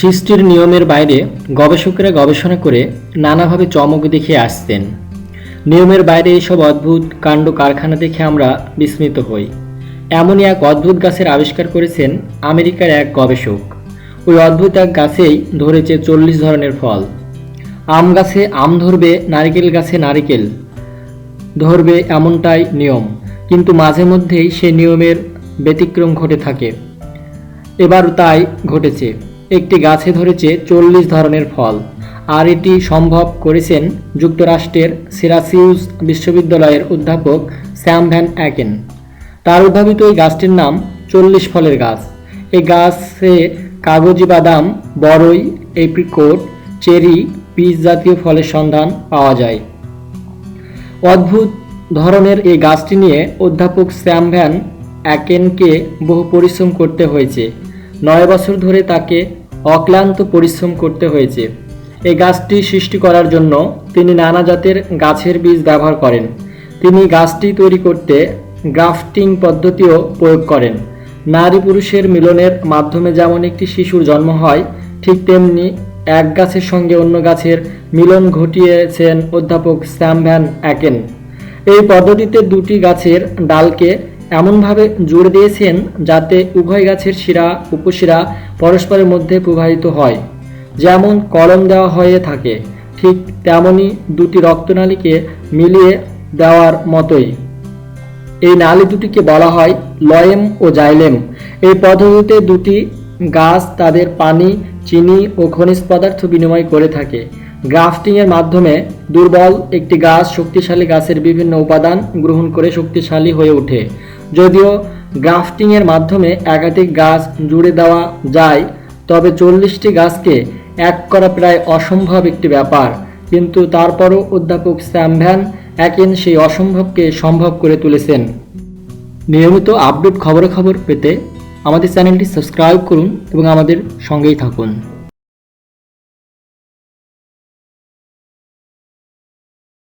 সৃষ্টির নিয়মের বাইরে গবেষকেরা গবেষণা করে নানাভাবে চমক দেখিয়ে আসতেন নিয়মের বাইরে এইসব অদ্ভুত কাণ্ড কারখানা দেখে আমরা বিস্মিত হই। এমনই এক অদ্ভুত গাছের আবিষ্কার করেছেন আমেরিকার এক গবেষক। ওই অদ্ভুত এক গাছেই ধরেছে চল্লিশ ধরনের ফল। আম গাছে আম ধরবে, নারিকেল গাছে নারিকেল ধরবে এমনটাই নিয়ম। কিন্তু মাঝে মধ্যেই সে নিয়মের ব্যতিক্রম ঘটে থাকে। এবার তাই ঘটেছে। একটি গাছে ধরেছে চল্লিশ ধরনের ফল। আর এটি সম্ভব করেছেন যুক্তরাষ্ট্রের সিরাসিউস বিশ্ববিদ্যালয়ের অধ্যাপক স্যাম ভ্যান অ্যাকেন। তার উদ্ভাবিত এই গাছটির নাম চল্লিশ ফলের গাছ। এই গাছে কাগজি বাদাম বড়ই এপ্রিকোট, চেরি, পিচ জাতীয় ফলের সন্ধান পাওয়া যায়। অদ্ভুত ধরনের এই গাছটি নিয়ে অধ্যাপক স্যাম ভ্যান অ্যাকেনকে বহু পরিশ্রম করতে হয়েছে। নয় বছর ধরে তাকে অক্লান্ত পরিশ্রম করতে হয়েছে। এই গাছটি সৃষ্টি করার জন্য তিনি নানা জাতের গাছের বীজ ব্যবহার করেন। তিনি গাছটি তৈরি করতে গ্রাফটিং পদ্ধতিও প্রয়োগ করেন। নারী পুরুষের মিলনের মাধ্যমে যেমন একটি শিশুর জন্ম হয়, ঠিক তেমনি এক গাছের সঙ্গে অন্য গাছের মিলন ঘটিয়েছেন অধ্যাপক স্যাম ভ্যান অ্যাকেন। এই পদ্ধতিতে দুটি গাছের ডালকে এমনভাবে জুড়ে দিয়েছেন যাতে উভয় গাছের শিরা, উপশিরা পরস্পরের মধ্যে প্রবাহিত হয়। যেমন কলম দেওয়া হয়ে থাকে, ঠিক তেমনি দুটি রক্তনালীকে মিলিয়ে দেওয়ার মতোই। এই নালী দুটিকে বলা হয় লয়েম ও জাইলেম। এই পদ্ধতিতে দুটি গাছ তাদের পানি, চিনি ও খনিজ পদার্থ বিনিময় করে থাকে। গ্রাফটিংয়ের মাধ্যমে দুর্বল একটি গাছ শক্তিশালী গাছের বিভিন্ন উপাদান গ্রহণ করে শক্তিশালী হয়ে ওঠে। যদিও গ্রাফটিংয়ের মাধ্যমে একাধিক গাছ জুড়ে দেওয়া যায়, তবে চল্লিশটি গাছকে এক করা প্রায় অসম্ভব একটি ব্যাপার। কিন্তু তারপরও অধ্যাপক স্যাম ভ্যান অ্যাকেন সেই অসম্ভবকে সম্ভব করে তুলেছেন। নিয়মিত আপডেট খবরাখবর পেতে আমাদের চ্যানেলটি সাবস্ক্রাইব করুন এবং আমাদের সঙ্গেই থাকুন।